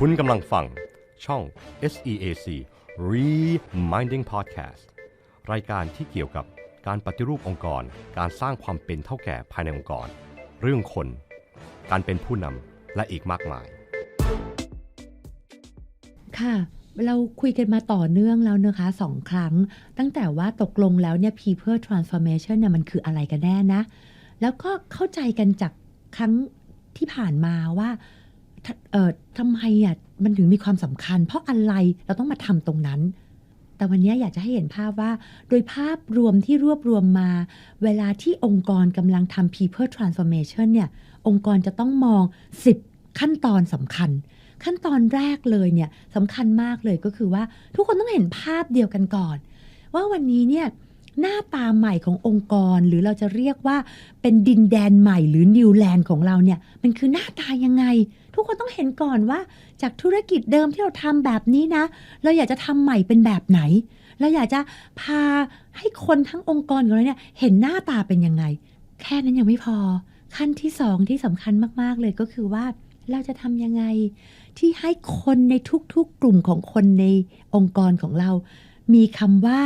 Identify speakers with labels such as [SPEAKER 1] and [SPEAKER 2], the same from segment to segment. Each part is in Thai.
[SPEAKER 1] คุณกำลังฟังช่อง SEAC Reminding Podcast รายการที่เกี่ยวกับการปฏิรูปองค์กร การสร้างความเป็นเท่าแก่ภายในองค์กร เรื่องคน การเป็นผู้นำและอีกมากมาย
[SPEAKER 2] ค่ะ เราคุยกันมาต่อเนื่องแล้วนะคะสองครั้ง ตั้งแต่ว่าตกลงแล้วเนี่ย people transformation เนี่ยมันคืออะไรกันแน่นะ แล้วก็เข้าใจกันจากครั้งที่ผ่านมาว่า เอ่อทำไมอะมันถึงมีความสำคัญ เพราะอะไรเราต้องมาทำตรงนั้น แต่วันนี้อยากจะให้เห็นภาพว่า โดยภาพรวมที่รวบรวมมา เวลาที่องค์กรกำลังทำ people transformation เนี่ย องค์กรจะต้องมอง 10 ขั้นตอนสำคัญ ขั้นตอนแรกเลยเนี่ยสำคัญมากเลยก็คือว่าทุกคนต้องเห็นภาพเดียวกันก่อน ว่าวันนี้เนี่ย หน้าตาใหม่ขององค์กร หรือเราจะเรียกว่าเป็นดินแดนใหม่หรือนิวแลนด์ของเราเนี่ยมันคือหน้าตายังไง ทุกคนต้องเห็นก่อนว่า จากธุรกิจเดิมที่เราทำแบบนี้นะ เราอยากจะทำใหม่เป็นแบบไหน เราอยากจะพาให้คนทั้งองค์กรของเราเนี่ยเห็นหน้าตาเป็นยังไง แค่นั้นยังไม่พอ ขั้นที่สองที่สำคัญมาก ๆ เลยก็คือว่าเราจะทำยังไงที่ให้คนในทุกๆกลุ่มของคนในองค์กรของเรา มีคำว่า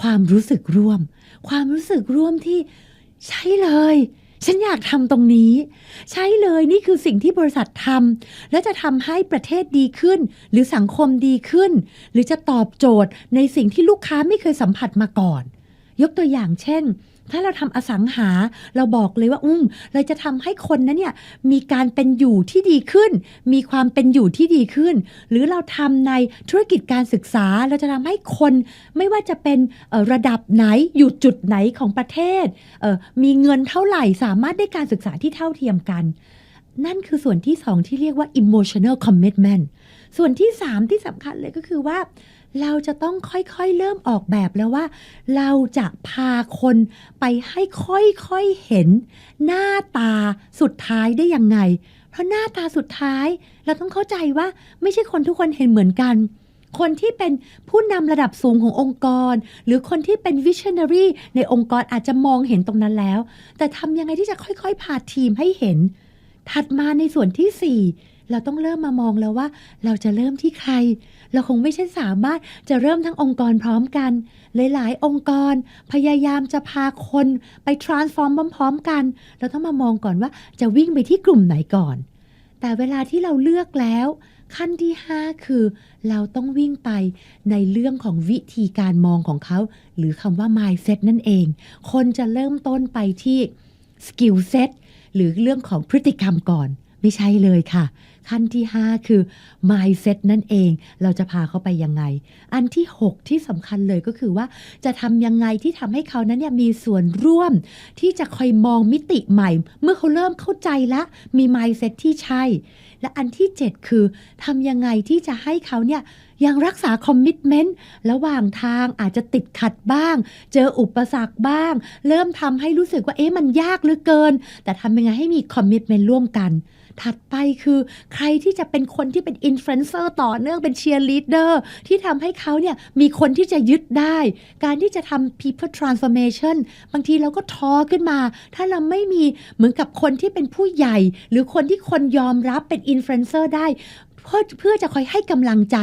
[SPEAKER 2] ความรู้สึกร่วม ความรู้สึกร่วมที่ใช่เลย ฉันอยากทำตรงนี้ ใช่เลยนี่คือสิ่งที่บริษัททำและจะทำให้ประเทศดีขึ้น หรือสังคมดีขึ้น หรือจะตอบโจทย์ในสิ่งที่ลูกค้าไม่เคยสัมผัสมาก่อน ยกตัวอย่างเช่น ถ้าเราทำอสังหาเราบอกเลยว่าอุ้มเราจะทำให้คนนั้นเนี่ยมีการเป็นอยู่ที่ดีขึ้น มีความเป็นอยู่ที่ดีขึ้น หรือเราทำในธุรกิจการศึกษาเราจะทำให้คนไม่ว่าจะเป็นระดับไหนอยู่จุดไหนของประเทศเมีเงินเท่าไหร่สามารถได้การศึกษาที่เท่าเทียมกัน นั่นคือส่วนที่สองที่เรียกว่า emotional commitment ส่วนที่สามที่สำคัญเลยก็คือว่า เราจะต้องค่อยๆเริ่มออกแบบแล้วว่า เราจะพาคนไปให้ค่อยๆเห็น หน้าตาสุดท้ายได้ยังไง เพราะหน้าตาสุดท้าย เราต้องเข้าใจว่าไม่ใช่คนทุกคนเห็นเหมือนกัน คนที่เป็นผู้นำระดับสูงขององค์กร หรือคนที่เป็น visionary ในองค์กรอาจจะมองเห็นตรงนั้นแล้ว แต่ทำยังไงที่จะค่อยๆ พาทีมให้เห็น ถัดมาในส่วนที่สี่ เราต้องเริ่มมามองแล้วว่า เราจะเริ่มที่ใคร เราคงไม่ใช่สามารถจะเริ่มทั้งองค์กรพร้อมกัน หลายๆ องค์กร พยายามจะพาคนไป transform พร้อมๆกัน เราต้องมามองก่อนว่าจะวิ่งไปที่กลุ่มไหนก่อน แต่เวลาที่เราเลือกแล้ว ขั้นที่ 5 คือ เราต้องวิ่งไปในเรื่องของวิธีการมองของเขา หรือคำว่า mindset นั่นเอง คนจะเริ่มต้นไปที่ skill set หรือเรื่องของพฤติกรรมก่อน ไม่ใช่เลยค่ะ ขั้นที่ 5 คือ mindset นั่นเอง เราจะพาเขาไปยังไง อันที่ 6 ที่สำคัญเลยก็คือว่าจะทำยังไงที่ทำให้เขานั้นเนี่ยมีส่วนร่วม ที่จะคอยมองมิติใหม่ เมื่อเขาเริ่มเข้าใจละมี mindset ที่ใช่และอันที่ 7 คือทำยังไงที่จะให้เขาเนี่ยยังรักษาคอมมิชเมนต์ระหว่างทางอาจจะติดขัดบ้าง เจออุปสรรคบ้าง เริ่มทำให้รู้สึกว่าเอ๊ะมันยากเหลือเกิน แต่ทำยังไงให้มีคอมมิชเมนต์ร่วมกัน ถัดไปคือใครที่จะเป็นคนที่เป็นอินฟลูเอนเซอร์ต่อเนื่องเป็นเชียร์ลีดเดอร์ที่ทำให้เขาเนี่ยมีคนที่จะยึดได้ การที่จะทำ people transformation บางทีเราก็ท้อขึ้นมา ถ้าเราไม่มีเหมือนกับคนที่เป็นผู้ใหญ่ หรือคนที่คนยอมรับเป็นอินฟลูเอนเซอร์ได้เพื่อเพื่อจะคอยให้กำลังใจ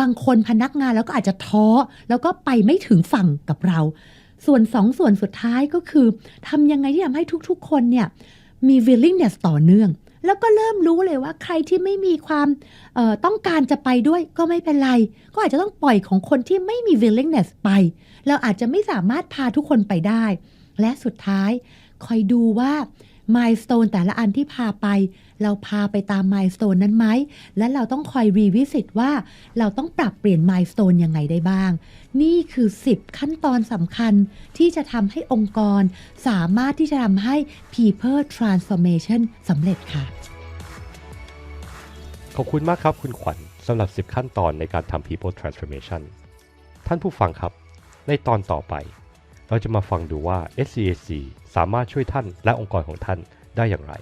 [SPEAKER 2] บางคนพนักงานแล้วก็อาจจะท้อ แล้วก็ไปไม่ถึงฝั่งกับเรา ส่วนสองส่วนสุดท้ายก็คือทำยังไงที่ทำให้ทุกๆ คนเนี่ยมี willingness ต่อเนื่อง แล้วก็เริ่มรู้เลยว่าใครที่ไม่มีความออต้องการจะไปด้วยก็ไม่เป็นไร ก็อาจจะต้องปล่อยของคนที่ไม่มี willingness ไป เราอาจจะไม่สามารถพาทุกคนไปได้ และสุดท้ายคอยดูว่า มายสเตนแต่ละอันที่พาไป เราพาไปตามมายสเตนนั้นไหม และเราต้องคอยรีวิสิตว่า เราต้องปรับเปลี่ยนมายสเตนยังไงได้บ้าง นี่คือ 10 ขั้นตอนสำคัญที่จะทำให้องค์กร สามารถที่จะทำให้ people transformation สำเร็จค่ะ
[SPEAKER 1] ขอบคุณมากครับคุณขวัญสำหรับ 10 ขั้นตอนในการทำ people transformation ท่านผู้ฟังครับ ในตอนต่อไป เราจะมาฟังดูว่า SCAC สามารถช่วยท่านและองค์กรของท่านได้อย่างไร